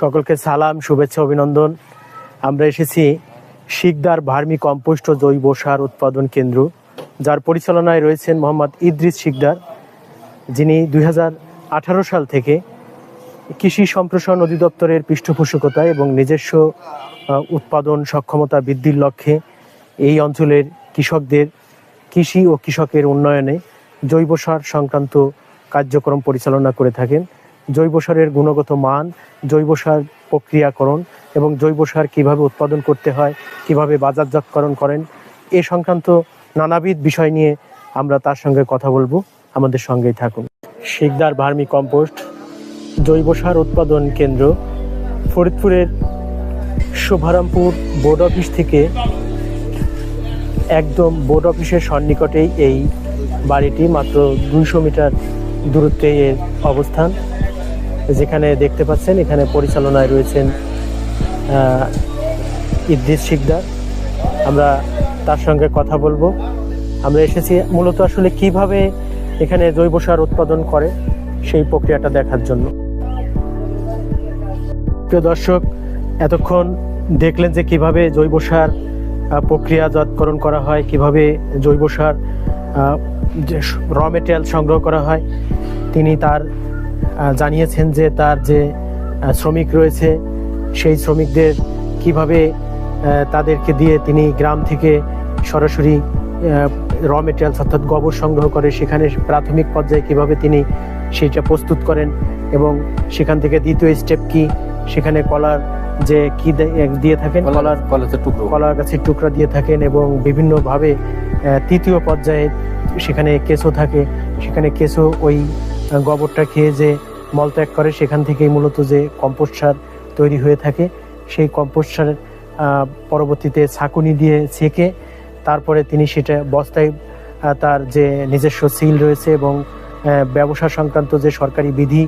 সকলকে সালাম, শুভেচ্ছা, অভিনন্দন। আমরা এসেছি শিকদার ভার্মি কম্পোস্ট ও জৈব সার উৎপাদন কেন্দ্র, যার পরিচালনায় রয়েছেন মোহাম্মদ ইদ্রিস শিকদার, যিনি দুই হাজার আঠারো সাল থেকে কৃষি সম্প্রসারণ অধিদপ্তরের পৃষ্ঠপোষকতায় এবং নিজস্ব উৎপাদন সক্ষমতা বৃদ্ধির লক্ষ্যে এই অঞ্চলের কৃষকদের, কৃষি ও কৃষকের উন্নয়নে জৈব সার সংক্রান্ত কার্যক্রম পরিচালনা করে থাকেন। জৈব সারের গুণগত মান, জৈব সার প্রক্রিয়াকরণ এবং জৈব সার কীভাবে উৎপাদন করতে হয়, কীভাবে বাজারজাতকরণ করেন, এ সংক্রান্ত নানাবিধ বিষয় নিয়ে আমরা তার সঙ্গে কথা বলব। আমাদের সঙ্গেই থাকুন। শিকদার ভার্মি কম্পোস্ট, জৈব সার উৎপাদন কেন্দ্র, ফরিদপুরের শুভারামপুর বোর্ড অফিস থেকে একদম বোর্ড অফিসের সন্নিকটেই এই বাড়িটি, মাত্র দুইশো মিটার দূরত্বে এর অবস্থান। যেখানে দেখতে পাচ্ছেন, এখানে পরিচালনায় রয়েছেন ইদ্রিস শিকদার। আমরা তার সঙ্গে কথা বলব। আমরা এসেছি মূলত আসলে কীভাবে এখানে জৈব সার উৎপাদন করে সেই প্রক্রিয়াটা দেখার জন্য। প্রিয় দর্শক, এতক্ষণ দেখলেন যে কীভাবে জৈব সার প্রক্রিয়াজাতকরণ করা হয়, কীভাবে জৈব সার যে র মেটেরিয়াল সংগ্রহ করা হয়। তিনি তার জানিয়েছেন যে তার যে শ্রমিক রয়েছে সেই শ্রমিকদের কীভাবে তাদেরকে দিয়ে তিনি গ্রাম থেকে সরাসরি র মেটেরিয়ালস অর্থাৎ গোবর সংগ্রহ করে সেখানে প্রাথমিক পর্যায়ে কীভাবে তিনি সেইটা প্রস্তুত করেন এবং সেখান থেকে দ্বিতীয় স্টেপ কি? সেখানে কলার যে কি দিয়ে থাকেন? কলার কলেজের টুকরো। কলা গাছের টুকরা দিয়ে থাকেন এবং বিভিন্নভাবে তৃতীয় পর্যায়ে সেখানে কেঁচো থাকে। সেখানে কেঁচো ওই গোবরটা খেয়ে যে মলত্যাগ করে, সেখান থেকেই মূলত যে কম্পোস্ট সার তৈরি হয়ে থাকে, সেই কম্পোস্ট সার পরবর্তীতে ছাকুনি দিয়ে ছেঁকে তারপরে তিনি সেটা বস্তায় তার যে নিজস্ব সিল রয়েছে এবং ব্যবসা সংক্রান্ত যে সরকারি বিধি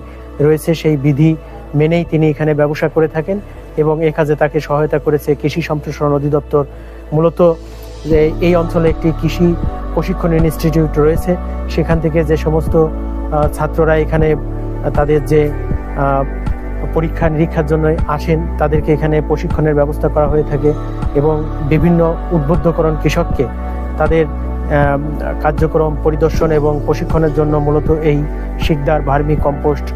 রয়েছে, সেই বিধি মেনেই তিনি এখানে ব্যবসা করে থাকেন এবং এ কাজে তাকে সহায়তা করেছে কৃষি সম্প্রসারণ অধিদপ্তর। মূলত এই অঞ্চলে একটি কৃষি প্রশিক্ষণ ইনস্টিটিউট রয়েছে, সেখান থেকে যে সমস্ত ছাত্ররা এখানে, তাদের যে পরীক্ষা নিরীক্ষার জন্য আসেন, তাদেরকে এখানে প্রশিক্ষণের ব্যবস্থা করা হয়ে থাকে এবং বিভিন্ন উদ্বুদ্ধকরণ কৃষককে তাদের কার্যক্রম পরিদর্শন এবং প্রশিক্ষণের জন্য মূলত এই শিকদার ভার্মি কম্পোস্ট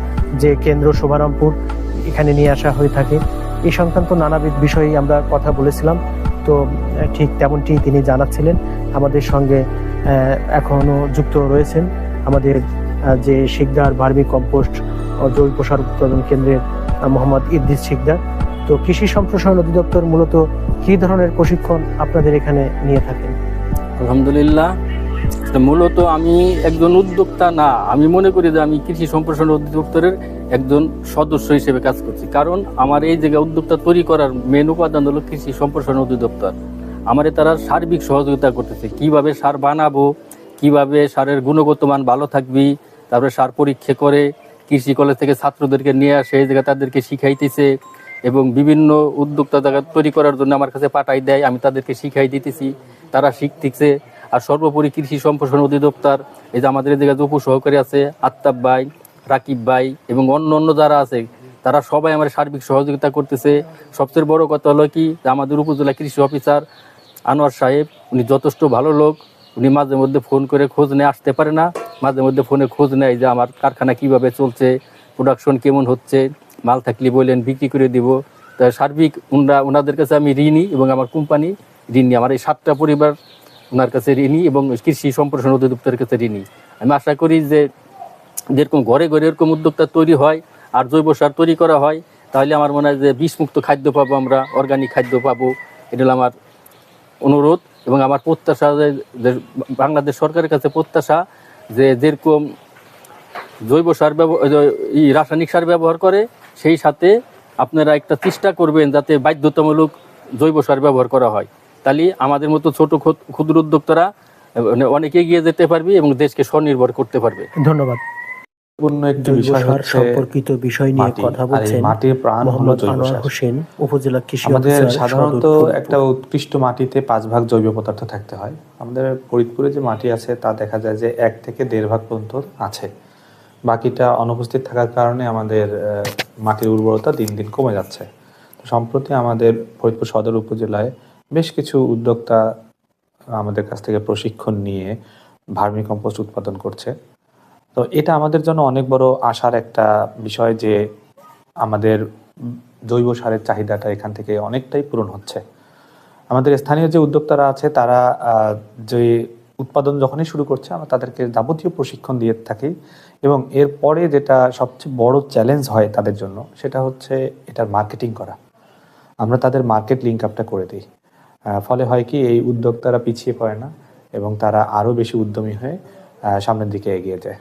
যে কেন্দ্র শুভারামপুর এখানে নিয়ে আসা হয়ে থাকে। এই সংক্রান্ত নানাবিধ বিষয়ে আমরা কথা বলেছিলাম। তো ঠিক তেমনটি তিনি জানাচ্ছিলেন। আমাদের সঙ্গে এখনও যুক্ত রয়েছেন। আমাদের যে শিকদার ভার্মি কম্পোস্ট জৈব সার উৎপাদন কেন্দ্রের মোহাম্মদ ইদ্দিস শিকদার। তো কৃষি সম্প্রসারণ অধিদপ্তর মূলত কী ধরনের প্রশিক্ষণ আপনাদের এখানে নিয়ে থাকেন? আলহামদুলিল্লাহ। মূলত আমি একজন উদ্যোক্তা না, আমি মনে করি যে আমি কৃষি সম্প্রসারণ অধিদপ্তরের একজন সদস্য হিসেবে কাজ করছি। কারণ আমার এই জায়গায় উদ্যোক্তা তৈরি করার মেন উপাদান হলো কৃষি সম্প্রসারণ অধিদপ্তর। আমারে তারা সার্বিক সহযোগিতা করতেছে, কীভাবে সার বানাবো, কীভাবে সারের গুণগত মান ভালো থাকবি তারপরে সার পরীক্ষা করে কৃষি কলেজ থেকে ছাত্রদেরকে নিয়ে আসে, এই জায়গায় তাদেরকে শিখাইতেছে এবং বিভিন্ন উদ্যোক্তা জায়গা তৈরি করার জন্য আমার কাছে পাঠাই দেয়, আমি তাদেরকে শিখাই দিতেছি, তারা শিখতেছে। আর সর্বোপরি কৃষি সম্প্রসারণ অধিদপ্তর, এই যে আমাদের জায়গায় উপ সহকারী আছে আত্তাব ভাই, রাকিব ভাই এবং অন্য অন্য যারা আছে, তারা সবাই আমার সার্বিক সহযোগিতা করতেছে। সবচেয়ে বড় কথা হলো কি, যে আমাদের উপজেলা কৃষি অফিসার আনোয়ার সাহেব, উনি যথেষ্ট ভালো লোক, উনি মাঝে মধ্যে ফোন করে খোঁজ নিয়ে আসতে পারে না। মাঝে মধ্যে ফোনে খোঁজ নেয় যে আমার কারখানা কীভাবে চলছে প্রোডাকশন কেমন হচ্ছে, মাল থাকলে বললেন বিক্রি করে দিব। তা সার্বিক উনরা ওনাদের কাছে আমি ঋণী এবং আমার কোম্পানি ঋণী, আমার এই সাতটা পরিবার ওনার কাছে ঋণী এবং কৃষি সম্প্রসারণ অধিদপ্তরের কাছে ঋণী। আমি আশা করি যে যেরকম ঘরে ঘরে এরকম উদ্যোক্তা তৈরি হয় আর জৈব সার তৈরি করা হয়, তাহলে আমার মনে হয় যে বিষমুক্ত খাদ্য পাবো আমরা অর্গানিক খাদ্য পাবো। এটা হলো আমার অনুরোধ এবং আমার প্রত্যাশা যে বাংলাদেশ সরকারের কাছে প্রত্যাশা যে যেরকম জৈব সার ব্যবহার রাসায়নিক সার ব্যবহার করে, সেই সাথে আপনারা একটা চেষ্টা করবেন যাতে বাধ্যতামূলক জৈব সার ব্যবহার করা হয়। তাহলে আমাদের মতো ছোট ক্ষুদ- ক্ষুদ্র উদ্যোক্তারা অনেকে অনেক এগিয়ে যেতে পারবে এবং দেশকে স্বনির্ভর করতে পারবে। ধন্যবাদ। গুরুত্বপূর্ণ একটি বিষয় হচ্ছে সম্পর্কিত বিষয় নিয়ে কথা বলছেন মাটির প্রাণ হলো জৈব সার। হোসেন উপজেলা কৃষি আমাদের সাধারণত একটা উৎকৃষ্ট মাটিতে পাঁচ ভাগ জৈব পদার্থ থাকতে হয়। আমাদের ফরিদপুরে যে মাটি আছে তা দেখা যায় যে এক থেকে দেড় ভাগ পর্যন্ত আছে। বাকিটা অনুপস্থিত থাকার কারণে আমাদের মাটির উর্বরতা দিন দিন কমে যাচ্ছে। সম্প্রতি আমাদের ফরিদপুর সদর উপজেলায় বেশ কিছু উদ্যোক্তা আমাদের কাছ থেকে প্রশিক্ষণ নিয়ে ভার্মি কম্পোস্ট উৎপাদন করছে। তো এটা আমাদের জন্য অনেক বড় আশার একটা বিষয় যে আমাদের জৈব সারের চাহিদাটা এখান থেকে অনেকটাই পূরণ হচ্ছে। আমাদের স্থানীয় যে উদ্যোক্তারা আছে, তারা যে উৎপাদন যখনই শুরু করছে, আমরা তাদেরকে যাবতীয় প্রশিক্ষণ দিয়ে থাকি এবং এরপরে যেটা সবচেয়ে বড় চ্যালেঞ্জ হয় তাদের জন্য, সেটা হচ্ছে এটার মার্কেটিং করা। আমরা তাদের মার্কেট লিঙ্ক আপটা করে দিই। ফলে হয় কি, এই উদ্যোক্তারা পিছিয়ে পড়ে না এবং তারা আরও বেশি উদ্যমী হয়ে সামনের দিকে এগিয়ে যায়।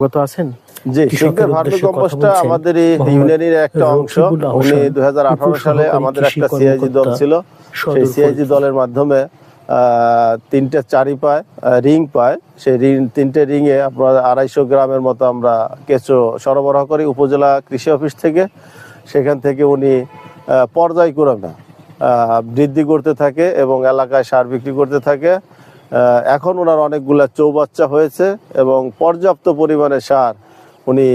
গত আছেন? জি কম্পোস্টটা আমাদের এই ইউনিয়নের একটা অংশ। উনি দুই সালে আমাদের একটা সিআইজি দল ছিল। সেই সিআইজি দলের মাধ্যমে তিনটে চারি পায় রিং পায়। সেই রিং তিনটে রিংয়ে আপনার আড়াইশো গ্রামের মতো আমরা কেঁচো সরবরাহ করি উপজেলা কৃষি অফিস থেকে। সেখান থেকে উনি পর্যায়ক্রমে আহ, বৃদ্ধি করতে থাকে এবং এলাকায় সার বিক্রি করতে থাকে। এখন ওনার অনেকগুলা চৌবাচ্চা হয়েছে এবং পর্যাপ্ত পরিমাণে সার উনি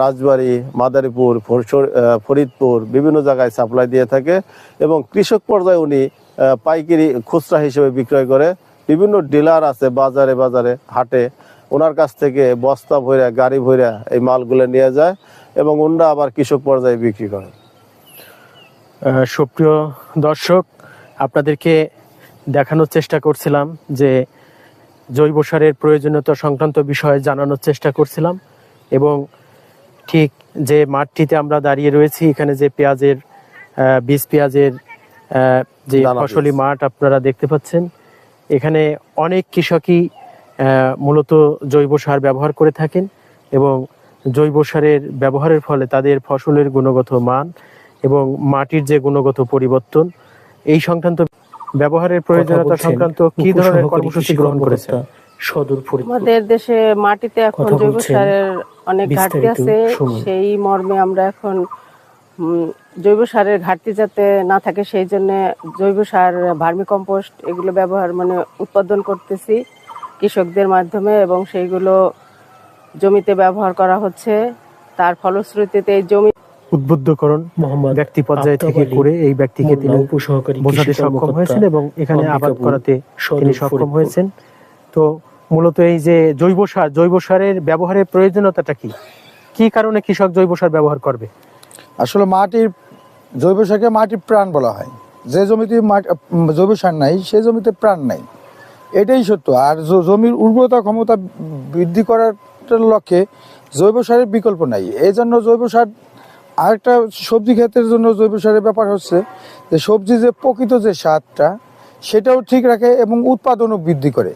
রাজবাড়ি, মাদারীপুর ফরিদপুর, বিভিন্ন জায়গায় সাপ্লাই দিয়ে থাকে এবং কৃষক পর্যায়ে উনি পাইকারি খুচরা হিসেবে বিক্রয় করে। বিভিন্ন ডিলার আছে বাজারে বাজারে, হাটে। ওনার কাছ থেকে বস্তা ভইরা, গাড়ি ভইরা এই মালগুলো নিয়ে যায় এবং ওনারা আবার কৃষক পর্যায়ে বিক্রি করে। সুপ্রিয় দর্শক, আপনাদেরকে দেখানোর চেষ্টা করছিলাম যে জৈব সারের প্রয়োজনীয়তা সংক্রান্ত বিষয়ে জানানোর চেষ্টা করছিলাম এবং ঠিক যে মাঠটিতে আমরা দাঁড়িয়ে রয়েছি এখানে যে পেঁয়াজের বীজ পেঁয়াজের যে ফসলি মাঠ আপনারা দেখতে পাচ্ছেন এখানে অনেক কৃষকই মূলত জৈব সার ব্যবহার করে থাকেন এবং জৈব সারের ব্যবহারের ফলে তাদের ফসলের গুণগত মান এবং মাটির যে গুণগত পরিবর্তন এই সংক্রান্ত ব্যবহারের প্রয়োজনীয়তা সংক্রান্ত কি ধরনের কর্মসূচি গ্রহণ করেছে সদর আমাদের দেশে মাটিতে এখন জৈব সারের অনেক ঘাটতি আছে। সেই মর্মে আমরা এখন উম, জৈব সারের ঘাটতি যাতে না থাকে সেই জন্য জৈব সার ভার্মি কম্পোস্ট এগুলো ব্যবহার মানে উৎপাদন করতেছি কৃষকদের মাধ্যমে এবং সেইগুলো জমিতে ব্যবহার করা হচ্ছে। তার ফলশ্রুতিতে এই জমি উদ্বুদ্ধকরণ মোহাম্মদ ব্যক্তি পর্যায়ে থেকে করে এই ব্যক্তিকে তিনি উপসহকারী বোঝাতে সক্ষম হয়েছেন এবং এখানে আবাদ করাতে তিনি সক্ষম হয়েছেন। তো মূলত এই যে জৈব সার জৈব সারের ব্যবহারের প্রয়োজনীয়তাটা কি? কি কারণে কৃষক জৈব সার ব্যবহার করবে? আসলে মাটির জৈব সারকে মাটির প্রাণ বলা হয়। যে জমিতে মাটি জৈব সার নাই সে জমিতে প্রাণ নাই। এটাই সত্য। আর জমির উর্বরতা ক্ষমতা বৃদ্ধি করার লক্ষ্যে জৈব সারের বিকল্প নাই। এই জন্য জৈব সার আরেকটা সবজি ক্ষেতের জন্য জৈব সারের ব্যাপার হচ্ছে যে সবজি যে প্রকৃত যে সারটা সেটাও ঠিক রাখে এবং উৎপাদনও বৃদ্ধি করে।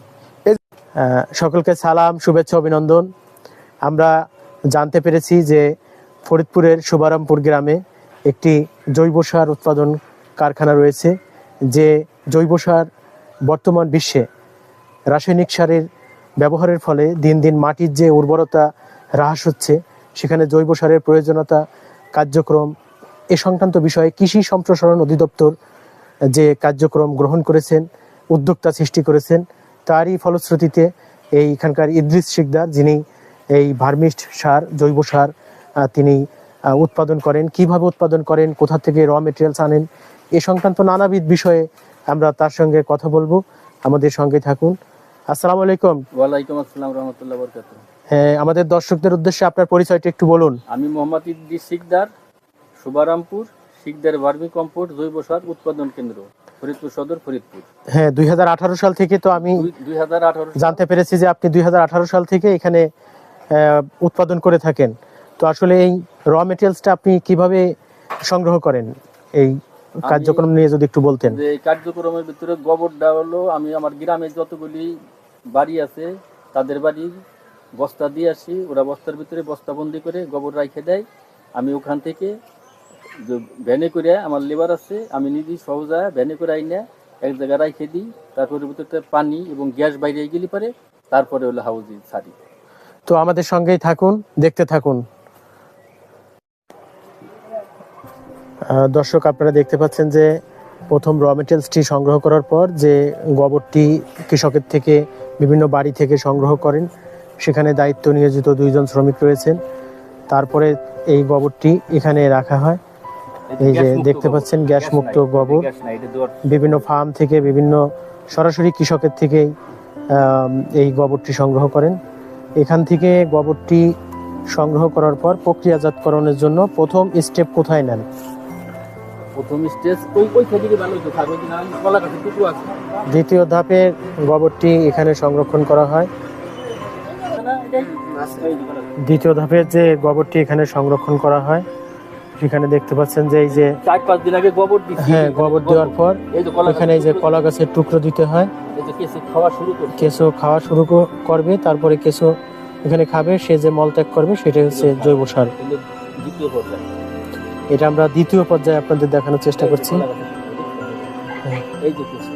সকলকে সালাম, শুভেচ্ছা, অভিনন্দন। আমরা জানতে পেরেছি যে ফরিদপুরের শুভারামপুর গ্রামে একটি জৈব সার উৎপাদন কারখানা রয়েছে, যে জৈব সার বর্তমান বিশ্বে রাসায়নিক সারের ব্যবহারের ফলে দিন দিন মাটির যে উর্বরতা হ্রাস হচ্ছে, সেখানে জৈব সারের প্রয়োজনীয়তা কার্যক্রম এ সংক্রান্ত বিষয়ে কৃষি সম্প্রসারণ অধিদপ্তর যে কার্যক্রম গ্রহণ করেছেন, উদ্যোক্তা সৃষ্টি করেছেন, তারই ফলশ্রুতিতে এই এখানকার ইদ্রিস শিকদার, যিনি এই ভার্মিস্ট সার, জৈব সার তিনি উৎপাদন করেন, কীভাবে উৎপাদন করেন, কোথা থেকে র মেটেরিয়ালস আনেন, এ সংক্রান্ত নানাবিধ বিষয়ে আমরা তার সঙ্গে কথা বলব। আমাদের সঙ্গে থাকুন। আসসালামু আলাইকুম। ওয়ালাইকুম আসসালাম রহমতুল্লাহ আমাদের দর্শকদের উদ্দেশ্যে আপনার পরিচয়টা একটু বলুন। আমি মোহাম্মদ ইদ্দিস শিকদার শুভারামপুর শিকদার ভার্মি কম্পোস্ট জৈব সার উৎপাদন কেন্দ্র ফরিদপুর সদর ফরিদপুর। হ্যাঁ দু হাজার আঠারো সাল থেকে তো আমি দুই হাজার আঠারো জানতে পেরেছি যে আপনি দুই হাজার আঠারো সাল থেকে এখানে উৎপাদন করে থাকেন। তো আসলে এই র মেটেরিয়ালসটা আপনি কীভাবে সংগ্রহ করেন? এই কার্যক্রম নিয়ে যদি একটু বলতেন। যে এই কার্যক্রমের ভিতরে গোবরটা হলো আমি আমার গ্রামে যতগুলি বাড়ি আছে তাদের বাড়ির বস্তা দিয়ে আসি, ওরা বস্তার ভিতরে বস্তাবন্দি করে গোবর রাখে দেয়। আমি ওখান থেকে ভ্যানে করে আমার লেবার আছে, আমি নিজে সহজা ভ্যানে করে আইনা এক জায়গায় রাখে দিই। তারপরে ভিতরে পানি এবং গ্যাস বাইরে গেলে পারে, তারপরে হলো হাউজি ছাড়ি। তো আমাদের সঙ্গেই থাকুন, দেখতে থাকুন। দর্শক, আপনারা দেখতে পাচ্ছেন যে প্রথম র মেটেরিয়ালসটি সংগ্রহ করার পর যে গোবরটি কৃষকের থেকে বিভিন্ন বাড়ি থেকে সংগ্রহ করেন সেখানে দায়িত্ব নিয়োজিত দুইজন শ্রমিক রয়েছেন। তারপরে এই গোবরটি এখানে রাখা হয়। এই যে দেখতে পাচ্ছেন গ্যাস মুক্ত গোবর। বিভিন্ন ফার্ম থেকে বিভিন্ন সরাসরি কৃষকের থেকেই এই গোবরটি সংগ্রহ করেন। এখান থেকে গোবরটি সংগ্রহ করার পর প্রক্রিয়াজাতকরণের জন্য প্রথম স্টেপ কোথায় নেন? প্রথম স্টেজ ওই থেকে থাকবে কিনা? কলা আছে। দ্বিতীয় ধাপে গোবরটি এখানে সংরক্ষণ করা হয়। দ্বিতীয় ধাপে যে গোবরটি এখানে সংরক্ষণ করা হয় সেখানে দেখতে পাচ্ছেন যে এই যে চার পাঁচ দিন আগে গোবর দিচ্ছি। হ্যাঁ গোবর দেওয়ার পর এখানে এই যে কলা গাছের টুকরো দিতে হয়। খাওয়া শুরু কেঁচো খাওয়া শুরু করবে তারপরে কেঁচো এখানে খাবে সে যে মলত্যাগ করবে সেটাই হচ্ছে জৈব সার। কিন্তু দ্বিতীয় পর্যায়ে। এটা আমরা দ্বিতীয় পর্যায়ে আপনাদের দেখানোর চেষ্টা করছি। কলা গাছের টুকরো। দেখছেন? এই যে কেসে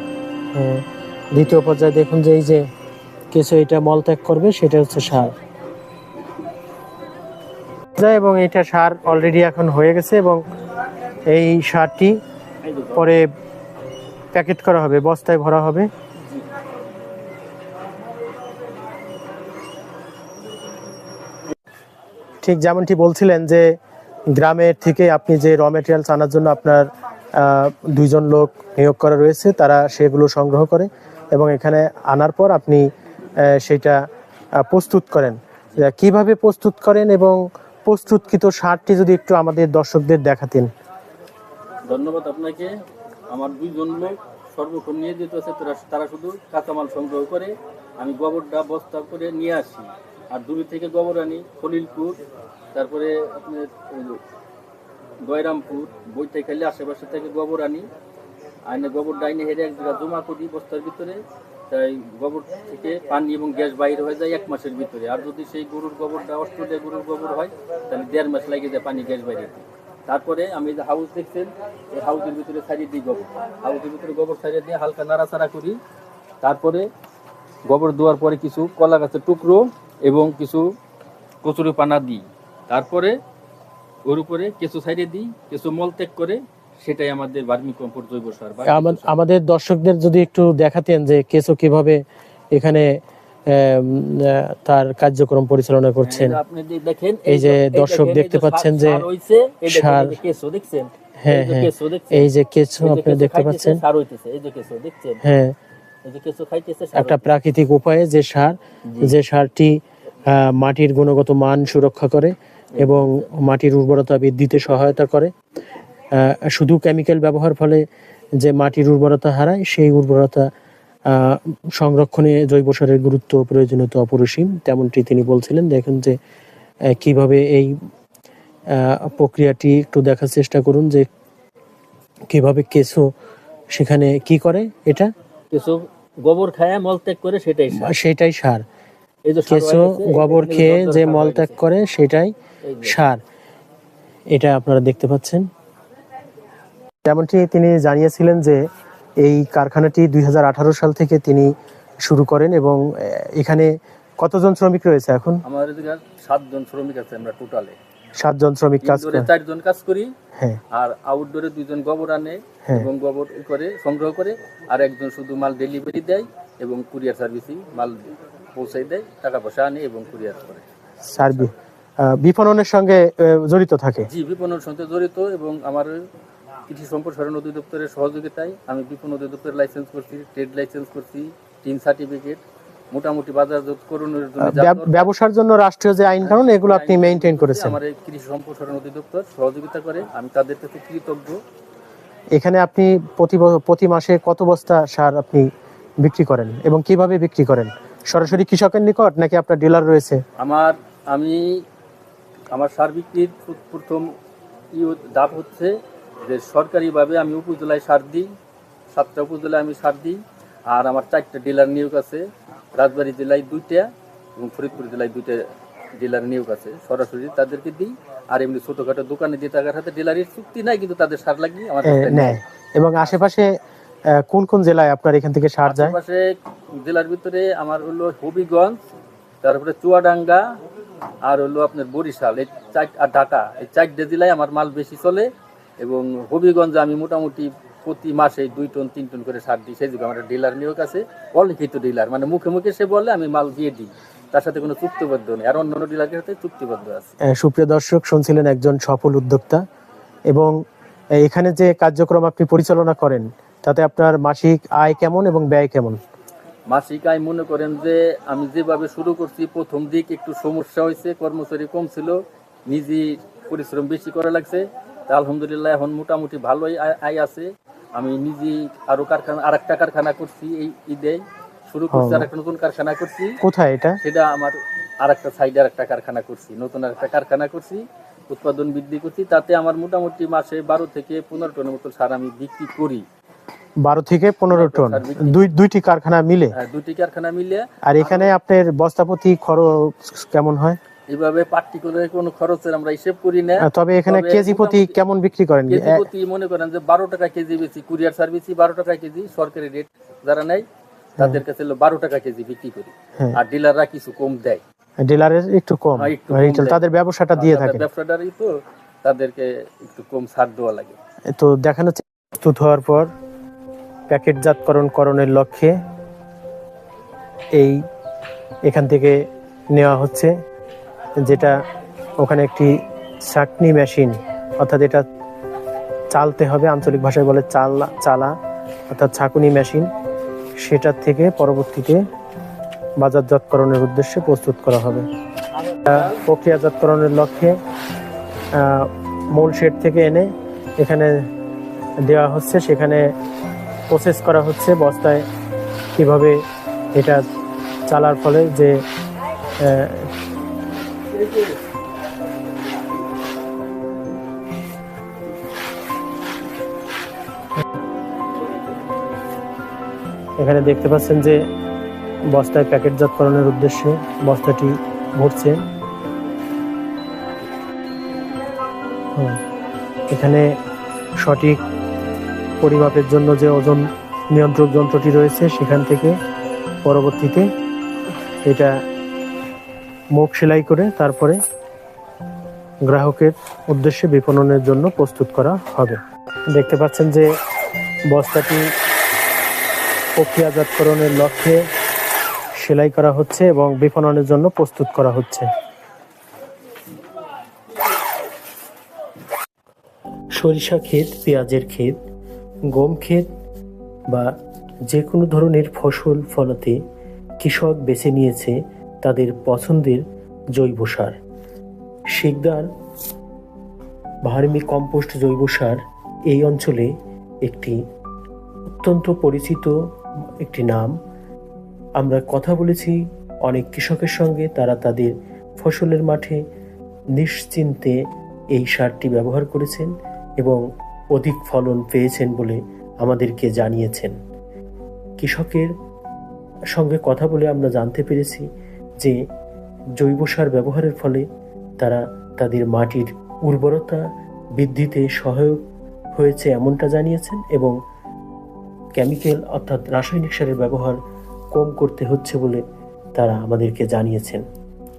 হ্যাঁ, দ্বিতীয় পর্যায়ে দেখুন যে এই যে কেঁচো এটা মলত্যাগ করবে, সেটা হচ্ছে সার। এবং এটা সার অলরেডি এখন হয়ে গেছে এবং এই সারটি পরে প্যাকেট করা হবে, বস্তায় ভরা হবে। ঠিক যেমনটি বলছিলেন যে গ্রামের থেকে আপনি যে র মেটেরিয়ালস আনার জন্য আপনার দুইজন লোক নিয়োগ করা রয়েছে, তারা সেগুলো সংগ্রহ করে এবং এখানে আনার পর আপনি সেটা প্রস্তুত করেন। কীভাবে প্রস্তুত করেন এবং প্রস্তুতকৃত সারটি যদি একটু আমাদের দর্শকদের দেখাতেন। ধন্যবাদ আপনাকে। আমার দুইজন লোক সর্বক্ষণ নিয়ে যেতে আছে, তারা শুধু কাঁচামাল সংগ্রহ করে, আমি গোবরটা বস্তা করে নিয়ে আসি। আর দূরে থেকে গোবর আনি, খলিলপুর, তারপরে আপনার গয়রামপুর বইটাই খালি আশেপাশে থেকে গোবর আনি। আইনে গোবর ডাইনে হেরে এক জায়গায় জমা করি বস্তার ভিতরে। তাই গোবর থেকে পানি এবং গ্যাস বাইর হয়ে যায় এক মাসের ভিতরে। আর যদি সেই গরুর গোবরটা অস্ট্রেলিয়া গরুর গোবর হয়, তাহলে দেড় মাস লাগে যায় পানি গ্যাস বাইরে তারপরে আমি যে হাউস দেখছেন, এই হাউসের ভিতরে ছাড়িয়ে দিই গোবর। হাউসের ভিতরে গোবর ছাড়িয়ে দিয়ে হালকা নাড়াচাড়া করি। তারপরে গোবর দেওয়ার পরে কিছু কলা গাছের টুকরো এবং কিছু কচুরি পানা দিই। তারপরে ওর উপরে কিছু ছাড়িয়ে দিই কিছু মল ত্যাগ করে সেটাই আমাদের ভার্মি কম্পোস্ট জৈব সার আমাদের দর্শকদের যদি একটু দেখাতেন যে কেসো কীভাবে এখানে তার কার্যক্রম পরিচালনা করছেন। এই যে দর্শক দেখতে পাচ্ছেন যে সার কেঁচো দেখছেন হ্যাঁ হ্যাঁ কেঁচো এই যে কেঁচো আপনি দেখতে পাচ্ছেন। সার হইতেছে এই যে কেঁচো দেখছেন। হ্যাঁ। কেঁচো একটা প্রাকৃতিক উপায়ে যে সার যে সারটি আহ, মাটির গুণগত মান সুরক্ষা করে এবং মাটির উর্বরতা বৃদ্ধিতে সহায়তা করে। শুধু কেমিক্যাল ব্যবহার ফলে যে মাটির উর্বরতা হারায় সেই উর্বরতা সংরক্ষণে জৈব সারের গুরুত্ব প্রয়োজনীয়তা অপরিসীম। তেমনটি তিনি বলছিলেন দেখেন যে কীভাবে এই প্রক্রিয়াটি একটু দেখার চেষ্টা করুন যে কীভাবে কেঁচো সেখানে কি করে এটা? কেঁচো গোবর খায় মল ত্যাগ করে সেটাই সেটাই সার। কেঁচো গোবর খেয়ে যে মল ত্যাগ করে সেটাই সার। এটা আপনারা দেখতে পাচ্ছেন। যেমনটি তিনি জানিয়েছিলেন যে এই কারখানাটি দুই সাল থেকে তিনি শুরু করেন এবং এখানে কতজন শ্রমিক রয়েছে এখন? আমাদের সাতজন শ্রমিক আছে আমরা টোটালে সাতজন শ্রমিক কাজ করে চারজন কাজ করি হ্যাঁ। আর আউটডোরে দুইজন গোবর আনে হ্যাঁ। এবং গোবর করে সংগ্রহ করে আর একজন শুধু মাল ডেলিভারি দেয় এবং কুরিয়ার সার্ভিসিং মাল পৌঁছাই দেয় টাকা পয়সা আনে এবং কুরিয়ার করে। আহ, বিপণনের সঙ্গে জড়িত থাকে? জি বিপণন সঙ্গে জড়িত এবং আমার কৃষি সম্প্রসারণ অধিদপ্তরের সহযোগিতায় আমি বিপণন অধিদপ্তরের লাইসেন্স করছি ট্রেড লাইসেন্স করছি টিন সার্টিফিকেট মোটামুটি বাজারজাতকরণের জন্য ব্যবসার জন্য রাষ্ট্রীয় যে আইন কানুন এগুলো আপনি মেনটেন করেছেন। আমার এই কৃষি সম্প্রসারণ অধিদপ্তর সহযোগিতা করে আমি তাদের কাছে কৃতজ্ঞ। এখানে আপনি প্রতি প্রতি মাসে কত বস্তা সার আপনি বিক্রি করেন এবং কীভাবে বিক্রি করেন? সরাসরি কৃষকের নিকট নাকি আপনার ডিলার রয়েছে? আমার আমি আমার সার বিক্রির প্রথম ই ধাপ হচ্ছে যে সরকারিভাবে আমি উপজেলায় সার দিই সাতটা উপজেলায় আমি সার দিই আর আমার চারটা ডিলার নিয়োগ আছে। রাজবাড়ী জেলায় দুইটা এবং ফরিদপুর জেলায় দুইটা ডিলার নিয়োগ আছে। সরাসরি তাদেরকে দিই আর এমনি ছোটখাটো দোকানে দিয়ে টাকার হাতে ডিলারের চুক্তি নাই কিন্তু তাদের সার লাগিয়ে আমার নেয়। এবং আশেপাশে কোন কোন জেলায় আপনার এখান থেকে সার যায়? আশেপাশে জেলার ভিতরে আমার হলো হবিগঞ্জ তারপরে চুয়াডাঙ্গা আর হলো আপনার বরিশাল। এই চার আর ঢাকা। এই চারটে জেলায় আমার মাল বেশি চলে। এবং হবিগঞ্জে আমি মোটামুটি প্রতি মাসে দুই টন তিন টন করে সার দিই। সেই যুগে আমার ডিলার নিয়োগ আছে অলিখিত ডিলার। মানে মুখে মুখে সে বলে আমি মাল দিয়ে দিই। তার সাথে কোনো চুক্তিবদ্ধ নেই। আর অন্য অন্য ডিলারের সাথে চুক্তিবদ্ধ আছে। সুপ্রিয় দর্শক শুনছিলেন একজন সফল উদ্যোক্তা। এবং এখানে যে কার্যক্রম আপনি পরিচালনা করেন তাতে আপনার মাসিক আয় কেমন এবং ব্যয় কেমন? মাসিক আয় মনে করেন যে আমি যেভাবে শুরু করছি প্রথম দিক একটু সমস্যা হয়েছে কর্মচারী কম ছিল নিজে পরিশ্রম বেশি করা লাগছে। আলহামদুলিল্লাহ এখন মোটামুটি ভালোই আয়- আছে। আমি নিজে আরও কারখানা আর একটা কারখানা করছি এই ঈদে। শুরু করছি আর একটা নতুন কারখানা করছি। কোথায় এটা? সেটা আমার আর একটা সাইডে আর একটা কারখানা করছি নতুন আর একটা কারখানা করছি উৎপাদন বৃদ্ধি করছি। তাতে আমার মোটামুটি মাসে বারো থেকে পনেরো টনের মতো সার আমি বিক্রি করি। বারো থেকে পনেরো টন? দুই দুইটি কারখানা মিলে? আর দুটি কারখানা মিলে। আর এখানে আপনার বস্তাপতি খরচ কেমন হয়? এইভাবে পার্টিকুলার কোনো খরচের আমরা হিসেব করি না। তবে এখানে কেজি প্রতি কেমন বিক্রি করেন? কেজি প্রতি মনে করেন যে বারো টাকা কেজি বেশি কুরিয়ার সার্ভিসই বারো টাকা কেজি সরকারি রেট যারা নেয় তাদের কাছে বারো টাকা কেজি বিক্রি করি। হ্যাঁ। আর ডিলাররা কিছু কম দেয়। ডিলারের একটু কম। হ্যাঁ, তাদের ব্যবসাটা দিয়ে থাকে। ব্যবসাদারই তো তাদেরকে একটু কম ছাড় দেওয়া লাগে। তো দেখানো হচ্ছে প্রস্তুত হওয়ার পর প্যাকেটজাতকরণ করণের লক্ষ্যে এই এখান থেকে নেওয়া হচ্ছে। যেটা ওখানে একটি চাটনি মেশিন অর্থাৎ এটা চালতে হবে, আঞ্চলিক ভাষায় বলে চালা চালা, অর্থাৎ ছাকুনি মেশিন সেটার থেকে পরবর্তীতে বাজারজাতকরণের উদ্দেশ্যে প্রস্তুত করা হবে। প্রক্রিয়াজাতকরণের লক্ষ্যে মূল শেড থেকে এনে এখানে দেওয়া হচ্ছে। সেখানে প্রসেস করা হচ্ছে বস্তায় কীভাবে এটা চালার ফলে যে এখানে দেখতে পাচ্ছেন যে বস্তায় প্যাকেটজাতকরণের উদ্দেশ্যে বস্তাটি ভরছে। এখানে সঠিক পরিমাপের জন্য যে ওজন নিয়ন্ত্রক যন্ত্রটি রয়েছে সেখান থেকে পরবর্তীতে এটা মুখ সেলাই করে তারপরে গ্রাহকের উদ্দেশ্যে বিপণনের জন্য প্রস্তুত করা হবে দেখতে পাচ্ছেন যে বস্তাটি প্রক্রিয়াজাতকরণের লক্ষ্যে সেলাই করা হচ্ছে এবং বিপণনের জন্য প্রস্তুত করা হচ্ছে। সরিষা ক্ষেত, পেঁয়াজের ক্ষেত, গম ক্ষেত বা যে কোনো ধরনের ফসল, ফলাতে কৃষক বেছে নিয়েছে তাদের পছন্দের জৈব সার। শিকদার, ভার্মি কম্পোস্ট জৈব সার এই অঞ্চলে একটি অত্যন্ত পরিচিত একটি নাম। আমরা কথা বলেছি অনেক কৃষকের সঙ্গে, তারা তাদের ফসলের মাঠে নিশ্চিন্তে এই সারটি ব্যবহার করেছেন এবং অধিক ফলন পেয়েছেন বলে আমাদেরকে জানিয়েছেন। কৃষকের সঙ্গে কথা বলে আমরা জানতে পেরেছি যে জৈব সার ব্যবহারের ফলে তারা তাদের মাটির উর্বরতা বৃদ্ধিতে সহায়ক হয়েছে এমনটা জানিয়েছেন এবং কেমিক্যাল অর্থাৎ রাসায়নিক সারের ব্যবহার কম করতে হচ্ছে বলে তারা আমাদেরকে জানিয়েছেন।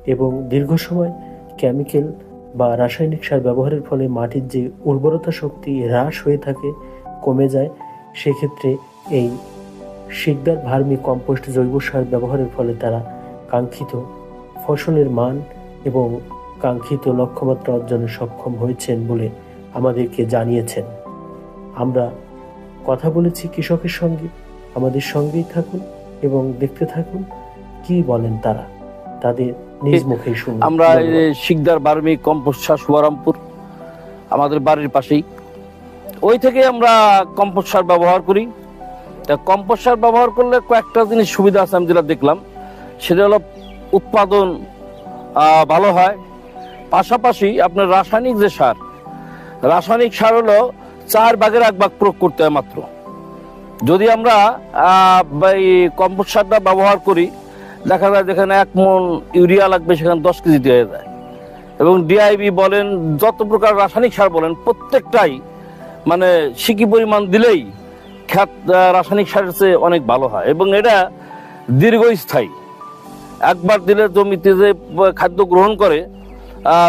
এবং দীর্ঘ সময় কেমিক্যাল বা রাসায়নিক সার ব্যবহারের ফলে মাটির যে উর্বরতা শক্তি হ্রাস হয়ে থাকে, কমে যায়, সেক্ষেত্রে এই শিকদার ভার্মি কম্পোস্ট জৈব সার ব্যবহারের ফলে তারা কাঙ্ক্ষিত ফসলের মান এবং কাঙ্ক্ষিত লক্ষ্যমাত্রা অর্জনে সক্ষম হয়েছেন বলে আমাদেরকে জানিয়েছেন। আমরা কথা বলেছি কৃষকের সঙ্গে। আমাদের সঙ্গেই থাকুন এবং দেখতে থাকুন কি বলেন তারা। তাদের নিজ মুখেই শুনুন। আমরা। শিকদার বার্মি কম্পোস্ট সার শুভারামপুর আমাদের বাড়ির পাশেই। ওই থেকে আমরা কম্পোস্ট সার ব্যবহার করি। তা কম্পোস্ট সার ব্যবহার করলে কয়েকটা জিনিস সুবিধা আছে আমি যেটা দেখলাম। সেটা হলো উৎপাদন ভালো হয়। পাশাপাশি আপনার রাসায়নিক যে সার রাসায়নিক সার হলো চার ভাগের এক ভাগ প্রয়োগ করতে হয় মাত্র। যদি আমরা এই কম্পোস্ট সারটা ব্যবহার করি, দেখা যায় যেখানে এক মন ইউরিয়া লাগবে, সেখানে দশ কেজি দেওয়া যায় এবং ডিআইবি বলেন, যত প্রকার রাসায়নিক সার বলেন, প্রত্যেকটাই মানে সিকি পরিমাণ দিলেই খ্যাত রাসায়নিক সারের চেয়ে অনেক ভালো হয়। এবং এটা দীর্ঘস্থায়ী। একবার দিলে জমিতে যে খাদ্য গ্রহণ করে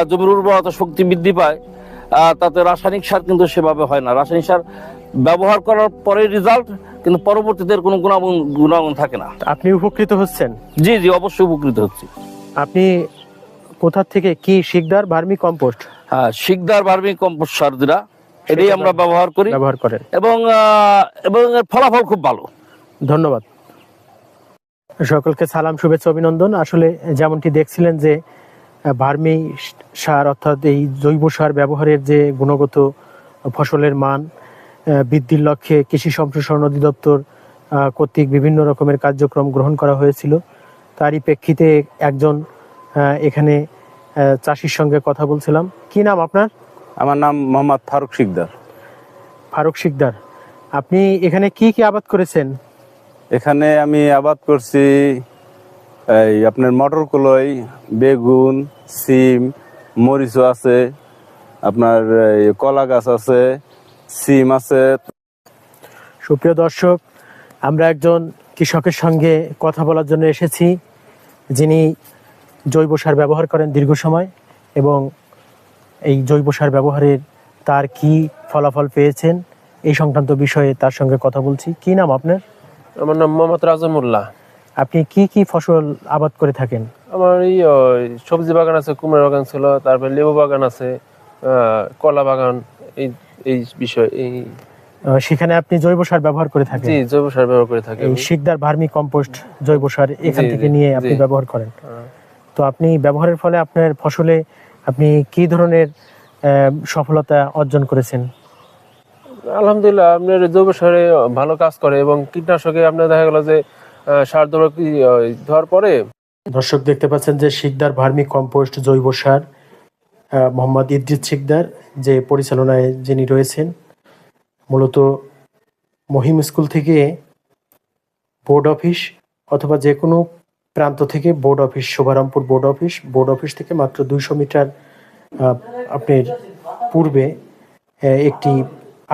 জমির উর্বরতা শক্তি বৃদ্ধি পায় তাতে রাসায়নিক সার কিন্তু সেভাবে হয় না। রাসায়নিক সার ব্যবহার করার পরে রেজাল্ট কিন্তু পরবর্তীতে কোনো গুণাগুণ গুণাগুণ থাকে না। আপনি উপকৃত হচ্ছেন? জি জি অবশ্যই উপকৃত হচ্ছি। আপনি কোথা থেকে কি শিকদার ভার্মি কম্পোস্ট? হ্যাঁ শিকদার ভার্মি কম্পোস্ট সার যেটা এটাই আমরা ব্যবহার করি। ব্যবহার করেন। এবং এবং এর ফলাফল খুব ভালো। ধন্যবাদ। সকলকে সালাম শুভেচ্ছা অভিনন্দন। আসলে যেমনটি দেখছিলেন যে ভার্মি সার অর্থাৎ এই জৈব সার ব্যবহারের যে গুণগত ফসলের মান বৃদ্ধির লক্ষ্যে কৃষি সম্প্রসারণ অধিদপ্তর কর্তৃক বিভিন্ন রকমের কার্যক্রম গ্রহণ করা হয়েছিল। তারই প্রেক্ষিতে একজন এখানে চাষির সঙ্গে কথা বলছিলাম। কি নাম আপনার? আমার নাম মোহাম্মদ ফারুক শিকদার। ফারুক শিকদার আপনি এখানে কি কি আবাদ করেছেন? এখানে আমি আবাদ করছি এই আপনার মটর কলই বেগুন সিম মরিচও আছে আপনার এই কলা গাছ আছে সিম আছে। সুপ্রিয় দর্শক আমরা একজন কৃষকের সঙ্গে কথা বলার জন্য এসেছি যিনি জৈব সার ব্যবহার করেন দীর্ঘ সময় এবং এই জৈব সার ব্যবহারের তার কি ফলাফল পেয়েছেন এই সংক্রান্ত বিষয়ে তার সঙ্গে কথা বলছি। কি নাম আপনার? আমার নাম মোহাম্মদ রাজমুল্লাহ। আপনি কি কি ফসল আবাদ করে থাকেন? আমার এই সবজি বাগান আছে কুমড়া বাগান ছিল তারপরে লেবু বাগান আছে কলা বাগান এই এই বিষয় এই। সেখানে আপনি জৈব সার ব্যবহার করে থাকেন? জি জৈব সার ব্যবহার করে থাকি এই শিকদার ভার্মি কম্পোস্ট জৈব সার এখান থেকে নিয়ে আপনি ব্যবহার করেন। তো আপনি ব্যবহারের ফলে আপনার ফসলে আপনি কি ধরনের সফলতা অর্জন করেছেন? আলহামদুলিল্লাহ আপনার জৈব সারে ভালো কাজ করে এবং কীটনাশকে আপনার দেখা গেল যে সার দেওয়ার দেওয়ার পরে? দর্শক দেখতে পাচ্ছেন যে শিকদার ভার্মি কম্পোস্ট জৈব সার মোহাম্মদ ইদ্রিস শিকদার, যে পরিচালনায় যিনি রয়েছেন, মূলত মহিম স্কুল থেকে বোর্ড অফিস অথবা যে কোনো প্রান্ত থেকে board office Shuvarampur board office board office থেকে মাত্র দুইশো মিটার আপনার পূর্বে একটি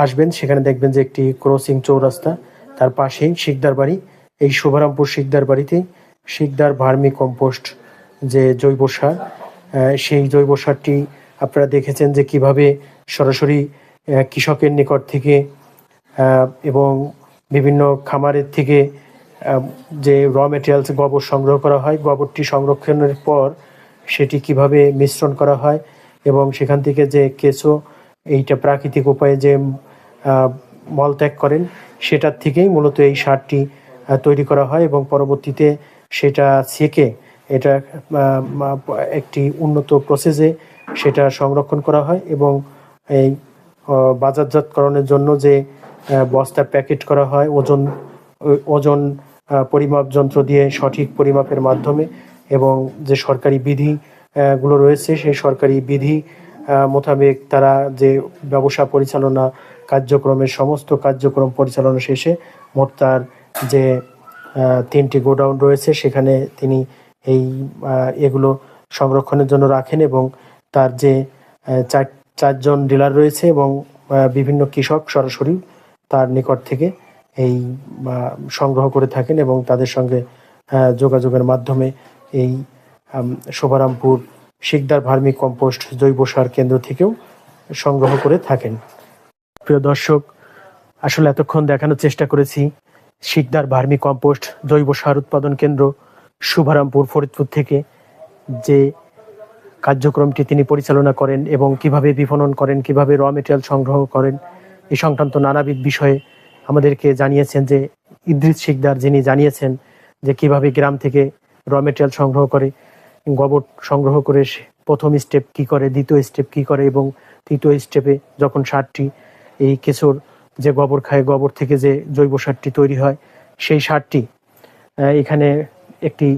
আসবেন, সেখানে দেখবেন যে একটি ক্রসিং চৌরাস্তা, তার পাশেই শিকদার বাড়ি। এই শুভারামপুর শিকদার বাড়িতে, শিকদার ভার্মি কম্পোস্ট যে জৈব সার সেই জৈব সারটি আপনারা দেখেছেন যে কীভাবে সরাসরি কৃষকের নিকট থেকে এবং বিভিন্ন খামারের থেকে যে র মেটেরিয়ালস গোবর সংগ্রহ করা হয়, গোবরটি সংরক্ষণের পর সেটি কীভাবে মিশ্রণ করা হয় এবং সেখান থেকে যে কেঁচো, এইটা প্রাকৃতিক উপায়ে যে মলত্যাগ করেন, সেটার থেকেই মূলত এই সারটি তৈরি করা হয় এবং পরবর্তীতে সেটা সেকে এটা একটি উন্নত প্রসেসে সেটা সংরক্ষণ করা হয় এবং এই বাজারজাতকরণের জন্য যে বস্তা প্যাকেট করা হয়, ওজন ওজন পরিমাপ যন্ত্র দিয়ে সঠিক পরিমাপের মাধ্যমে এবং যে সরকারি বিধি গুলো রয়েছে সেই সরকারি বিধি মোতাবেক তারা যে ব্যবসা পরিচালনা কার্যক্রমের সমস্ত কার্যক্রম পরিচালনা শেষে মোট তার যে তিনটি গোডাউন রয়েছে, সেখানে তিনি এই এগুলো সংরক্ষণের জন্য রাখেন এবং তার যে চার, চারজন ডিলার রয়েছে এবং বিভিন্ন কৃষক সরাসরি তার নিকট থেকে এই সংগ্রহ করে থাকেন এবং তাদের সঙ্গে যোগাযোগের মাধ্যমে এই শোভারামপুর শিকদার ভার্মি কম্পোস্ট জৈব সার কেন্দ্র থেকেও সংগ্রহ করে থাকেন। প্রিয় দর্শক, আসলে এতক্ষণ দেখানোর চেষ্টা করেছি। শিকদার ভার্মি কম্পোস্ট জৈব সার উৎপাদন কেন্দ্র শুভারামপুর, ফরিদপুর থেকে যে কার্যক্রমটি তিনি পরিচালনা করেন এবং কীভাবে বিপণন করেন, কীভাবে র মেটেরিয়াল সংগ্রহ করেন এই সংক্রান্ত নানাবিধ বিষয়ে আমাদেরকে জানিয়েছেন যে ইদ্রিস শিকদার যিনি জানিয়েছেন যে কীভাবে গ্রাম থেকে র মেটেরিয়াল সংগ্রহ করে, গোবর সংগ্রহ করে প্রথম স্টেপ কি করে, দ্বিতীয় স্টেপ কি করে এবং তৃতীয় স্টেপে যখন সারটি এই কেঁচোর যে গোবর খায়, গোবর থেকে যে জৈব সারটি তৈরি হয়, সেই সারটি এখানে একটি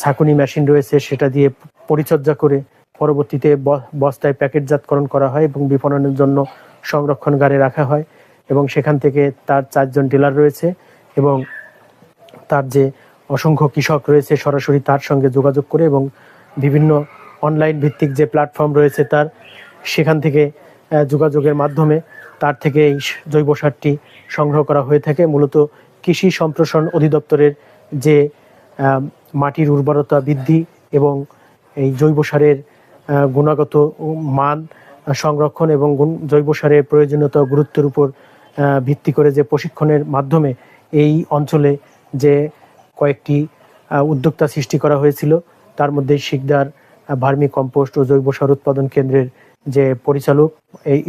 ছাকুনি মেশিন রয়েছে, সেটা দিয়ে পরিচর্যা করে পরবর্তীতে বস্তায় প্যাকেটজাতকরণ করা হয় এবং বিপণনের জন্য সংরক্ষণগারে রাখা হয় এবং সেখান থেকে তার চারজন ডিলার রয়েছে এবং তার যে অসংখ্য কৃষক রয়েছে সরাসরি তার সঙ্গে যোগাযোগ করে এবং বিভিন্ন অনলাইন ভিত্তিক যে প্ল্যাটফর্ম রয়েছে তার, সেখান থেকে যোগাযোগের মাধ্যমে তার থেকে এই জৈব সারটি সংগ্রহ করা হয়ে থাকে। মূলত কৃষি সম্প্রসারণ অধিদপ্তরের যে মাটির উর্বরতা বৃদ্ধি এবং এই জৈব সারের গুণগত মান সংরক্ষণ এবং জৈব সারের প্রয়োজনীয়তা গুরুত্বের উপর ভিত্তি করে যে প্রশিক্ষণের মাধ্যমে এই অঞ্চলে যে কয়েকটি উদ্যোক্তা সৃষ্টি করা হয়েছিল, তার মধ্যে শিকদার, ভার্মি কম্পোস্ট ও জৈব সার উৎপাদন কেন্দ্রের যে পরিচালক, এই